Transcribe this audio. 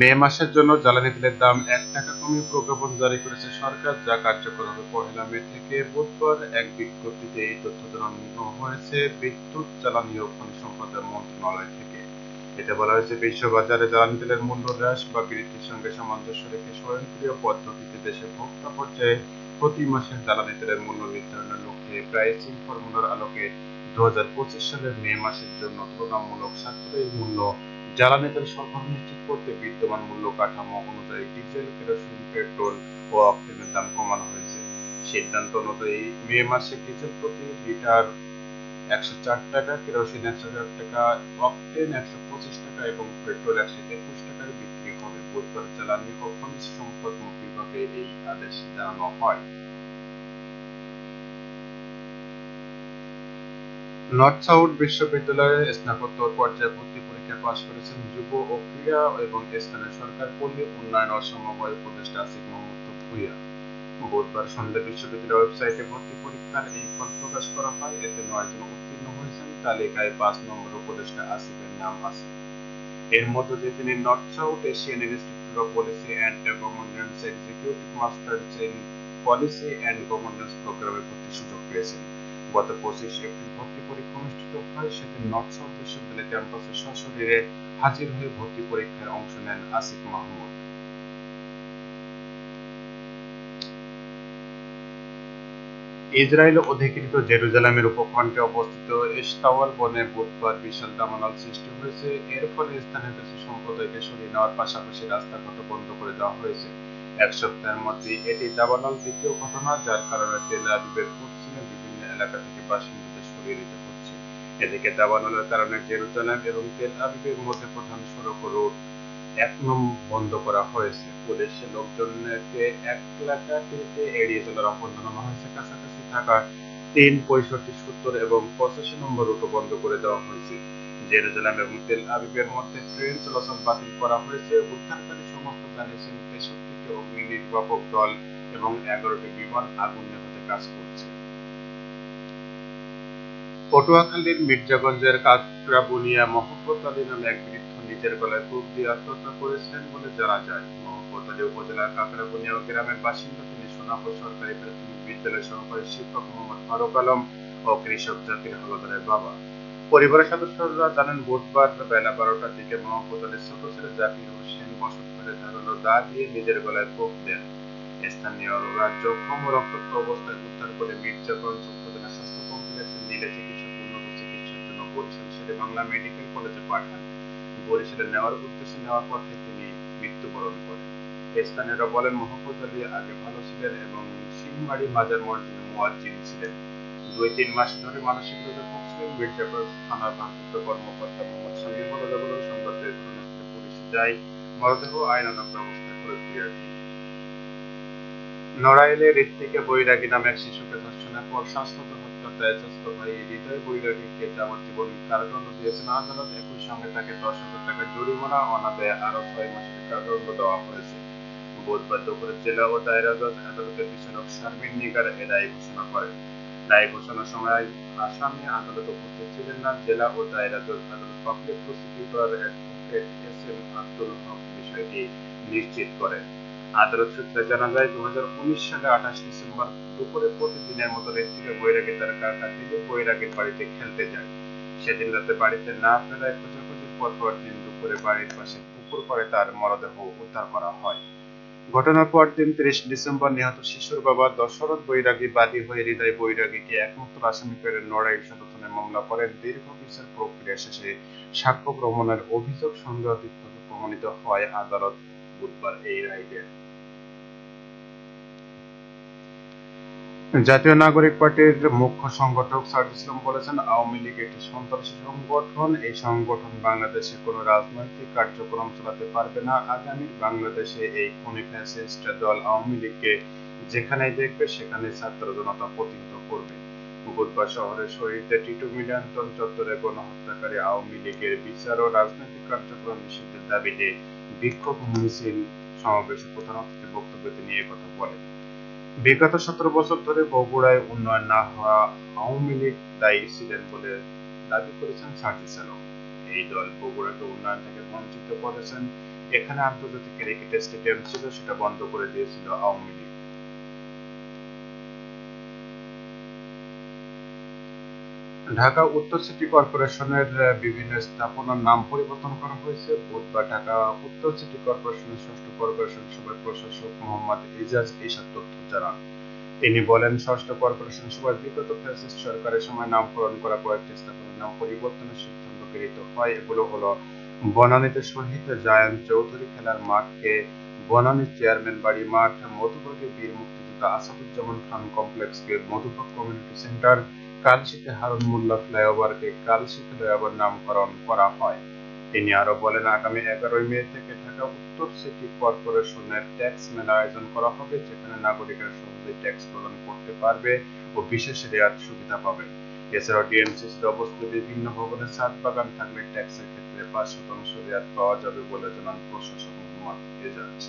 মে মাসের জন্য জ্বালানি তেলের দাম এক টাকা কমিয়ে প্রজ্ঞাপন জারি করেছে সরকার, যা কার্যকর হবে পহেলা মে থেকে বুধবার। এক বিজ্ঞপ্তিতে এই তথ্য জানানো হয়েছে বিদ্যুৎ জ্বালানি ও খনিজ সম্পদ মন্ত্রণালয় থেকে। এতে বলা হয়েছে, বিশ্ববাজারে জ্বালানি তেলের মূল্য হ্রাস বা বৃদ্ধির সঙ্গে সামঞ্জস্য রেখে স্বয়ংক্রিয় পদ্ধতিতে দেশে ভোক্তা পর্যায়ে প্রতি মাসে জ্বালানি তেলের মূল্য নির্ধারণের লক্ষ্যে প্রাইসিং ফর্মুলার আলোকে দু হাজার পঁচিশ সালের মে মাসের জন্য তুলনামূলক সাশ্রয়ী মূল্য জ্বালানি তেল সরবরাহ নিশ্চিত করতে বিদ্যমান মূল্য কাঠামো অনুযায়ী ডিজেল, কেরোসিন, পেট্রোল ও অক্টেনের দাম কমানো হয়েছে। সিদ্ধান্ত অনুযায়ী মে মাসে ডিজেল প্রতি লিটার একশো চার টাকা, কেরোসিন একশো চার টাকা, অক্টেন একশো পঁচিশ টাকা এবং পেট্রোল একশো একুশ টাকায় বিক্রি হবে। বুধবার জ্বালানি ও খনিজ সম্পদ বিভাগে এই আদেশ জানানো হয়। নর্থ সাউথ বিশ্ববিদ্যালয়ে স্নাতকোত্তর পর্যায়ে ভর্তি পরীক্ষা পাশ করেছেন যুব ও ক্রীড়া এবং স্থানীয় সরকার পল্লী উন্নয়ন ও সমবায় উপদেষ্টা আসিফ মোহাম্মদ ভুইয়া। বুধবার সন্ধ্যা বিশ্ববিদ্যালয়ের ওয়েবসাইটে ভর্তি পরীক্ষার এই ফল প্রকাশ করা হয়। এতে নয় জন উত্তীর্ণ হয়েছেন। তালিকায় পাঁচ নম্বর উপদেষ্টা আসিফের নাম আছে। এর মধ্য দিয়ে তিনি North South Asian Institute of Policy and Governance Executive Masters in Policy and Governance প্রোগ্রামে ভর্তির সুযোগ পেয়েছেন। গত পঁচিশ এপ্রিল ভর্তি পরীক্ষা অনুষ্ঠিত হয় সেদিন নর্থ সাউথ বিশ্ববিদ্যালয় ক্যাম্পাসে সশরীরে হাজির হয়ে ভর্তি পরীক্ষায় অংশ নেন আসিফ মাহমুদ। ইসরায়েল অধিকৃত জেরুজালেমের উপকণ্ঠে অবস্থিত ইস্তাওয়াল বনে বুধবার বিশাল দামানল সৃষ্টি হয়েছে। এর ফলে স্থানীয় কিছু সম্প্রদায়কে সরিয়ে নেওয়ার পাশাপাশি রাস্তাঘাট বন্ধ করে দেওয়া হয়েছে। এক সপ্তাহের মধ্যে এটি দাবানল দ্বিতীয় ঘটনা, যার কারণে তেল আবিবের এলাকা থেকে বাসিন্দাদের সরিয়ে দিতে হচ্ছে। এদিকে দাবানলের কারণে জেরুজালেম এবং তেল আবিবের মধ্যে প্রধান সড়ক রোড এক নম্বর বন্ধ করা হয়েছে। পুলিশের লোকজনকে এক এলাকা থেকে এড়িয়ে চলার আহ্বান জানানো হয়েছে কাছাকাছি থাকা তিন পঁয়ষট্টি সত্তর এবং পঁচাশি নম্বর রুটও বন্ধ করে দেওয়া হয়েছে। জেরুজালেম এবং তেল আবিবের মধ্যে ট্রেন চলাচল বাতিল করা হয়েছে। উদ্ধারকারী সংস্থা জানিয়েছেন, তেষট্টিটি অগ্নি নির্বাপক দল এবং এগারোটি বিমান আগুন নেভাতে কাজ করছে। পটুয়াখালীর মির্জাগঞ্জের কাকরাবুনিয়া মোহাম্মদ আলী নামে এক বৃদ্ধ নিজের গলায় কূপ দিয়ে আত্মহত্যা করেছেন বলে জানা যায়। মোহাম্মদ আলী উপজেলার কাকরাবুনিয়া গ্রামের বাসিন্দা তিনি সোনাপুর সরকারি প্রাথমিক সহকারী শিক্ষক মোহাম্মদ ফারুক আলম ও কৃষক হলদারের বাবা। পরিবারের সদস্যরা জানেন, বুধবার বেলা বারোটার দিকে মোহাম্মদ আলীর ছোট ছেলে জাকির হোসেন বসত করে দা দিয়ে নিজের গলায় কোপ দেন। স্থানীয়রা জখম রক্তাক্ত অবস্থায় উদ্ধার করে মির্জাগঞ্জ বাংলা মেডিকেল কলেজে পাঠান। বরিশালে নেওয়ার উদ্দেশ্যে নেওয়ার পথে তিনি মৃত্যুবরণ করেন। স্থানীয়রা বলেন মোহাম্মদ আলী আগে ভালো ছিলেন এবং সিংমারি মাজার মসজিদে মুয়াজ্জিন ছিলেন। দুই তিন মাস ধরে মানসিক রোগে ভুগছিলেন। মির্জাপুর থানার ভারপ্রাপ্ত কর্মকর্তা মোহাম্মদ শামীম বলে বলেন, সংবাদ ঘটনাস্থলে পুলিশ যায়, মরদেহ আইনানুগ ব্যবস্থা করে ফিরিয়েছে নড়াইলে ঋত্বিকে বৈরাগী নামে এক শিশুকে ধর্ষণের পর শাশ্বত ভাই হৃদয় যাবজ্জীবন কারাদণ্ড দিয়েছেন আদালত একই সঙ্গে তাকে দশ হাজার টাকা জরিমানা, অনাদায়ে ছয় মাসের কারাদণ্ড দেওয়া হয়েছে। বুধবার দুপুরে জেলা ও দায়রা জজ আদালতের বিচারক শারমিন নিগার এ রায় ঘোষণা করেন। রায় ঘোষণার সময় আসামি আদালতে উপস্থিত ছিলেন না। জেলা ও দায়রা জজ আদালত public prosecutor S M Abdul Haque বিষয়টি নিশ্চিত করেন। আদালত সূত্রে জানা যায় দু সালে আঠাশ ডিসেম্বর দুপুরে প্রতিদিনের মতো রেস্টিকে বৈরাগী তার কাকা দিলীপ বৈরাগীর বাড়িতে খেলতে যায়। সেদিন রাতে বাড়িতে না ফেরায় খোঁজাখুঁজির পর পর দিন দুপুরে বাড়ির পাশে পুকুর পাড়ে তার মরদেহ উদ্ধার করা হয়। ঘটনার পর দিন তিরিশ ডিসেম্বর নিহত শিশুর বাবা দশরথ বৈরাগী বাদী হয়ে হৃদয় বৈরাগীকে একমাত্র আসামি করে নড়াইল সদর থানায় মামলা করেন। দীর্ঘ বিচার প্রক্রিয়া শেষে সাক্ষ্য প্রমাণের অভিযোগ সন্দেহাতীতভাবে প্রমাণিত হয়। আদালত বুধবার এই রায় জাতীয় নাগরিক পার্টির মুখ্য সংগঠক সার্জিস ইসলাম বলেছেন, আওয়ামী লীগ একটি সন্ত্রাসী সংগঠন। এই সংগঠন বাংলাদেশে কোনো রাজনৈতিক কার্যক্রম চালাতে পারবে না। আগামী বাংলাদেশে এই খুনি ফ্যাসিস্ট দল আওয়ামী লীগকে যেখানেই দেখবে, সেখানে ছাত্র জনতা প্রতিহত করবে। বুধবার শহরের শহীদে টিটু মিলিয়ন্তন চত্বরে গণহত্যাকারী আওয়ামী লীগের বিচার ও রাজনৈতিক কার্যক্রম নিষিদ্ধের দাবিতে বিক্ষোভ মিছিল সমাবেশে প্রধান অতিথির বক্তব্যে তিনি কথা বলেন। বিগত সতেরো বছর ধরে বগুড়ায় উন্নয়ন না হওয়া আওয়ামী লীগ দায়ী ছিলেন বলে দাবি করেছেন সার্জিস আলম এই দল বগুড়াকে উন্নয়ন থেকে বঞ্চিত করেছেন। এখানে আন্তর্জাতিক ক্রিকেট স্টেডিয়াম ছিল, সেটা বন্ধ করে দিয়েছিল আওয়ামী লীগ। ঢাকা উত্তর সিটি কর্পোরেশনের বিভিন্ন স্থাপনার নাম পরিবর্তন করা হয়েছে। বুধবার ঢাকা উত্তর সিটি কর্পোরেশনের ষষ্ঠ কর্পোরেশন সভার প্রশাসক মোহাম্মদ ইজাজ এইসব তথ্য জানান। তিনি বলেন, ষষ্ঠ কর্পোরেশন সভায় বিগত ফ্যাসিস্ট সরকারের সময় নামকরণ করা কয়েকটি স্থাপনার নাম পরিবর্তনের সিদ্ধান্ত গৃহীত হয়। এগুলো হলো বনানীতে শহীদ জায়ান চৌধুরী খেলার মাঠকে বনানী চেয়ারম্যান বাড়ি মাঠ মধুবাগে বীর মুক্তিযোদ্ধা আসাদুজ্জামান খান কমপ্লেক্সকে মধুবাগ কমিউনিটি সেন্টার কালশিতে হারুন মোল্লা ফ্লাইওভারকে কালশি ফ্লাইওভার নামকরণ করা হয়। তিনি আরও বলেন, আগামী এগারোই মে থেকে ঢাকা উত্তর সিটি কর্পোরেশনের ট্যাক্স মেলা আয়োজন করা হবে, যেখানে নাগরিকরা সহজে ট্যাক্স প্রদান করতে পারবে ও বিশেষ রেয়াত সুবিধা পাবে। এছাড়াও ডিএনসিসির অবস্থিত বিভিন্ন ভবনে ছাদ বাগান থাকলে ট্যাক্সের ক্ষেত্রে পাঁচ শতাংশ রেয়াত পাওয়া যাবে বলে জানান প্রশাসক মোহাম্মদ এজাজ।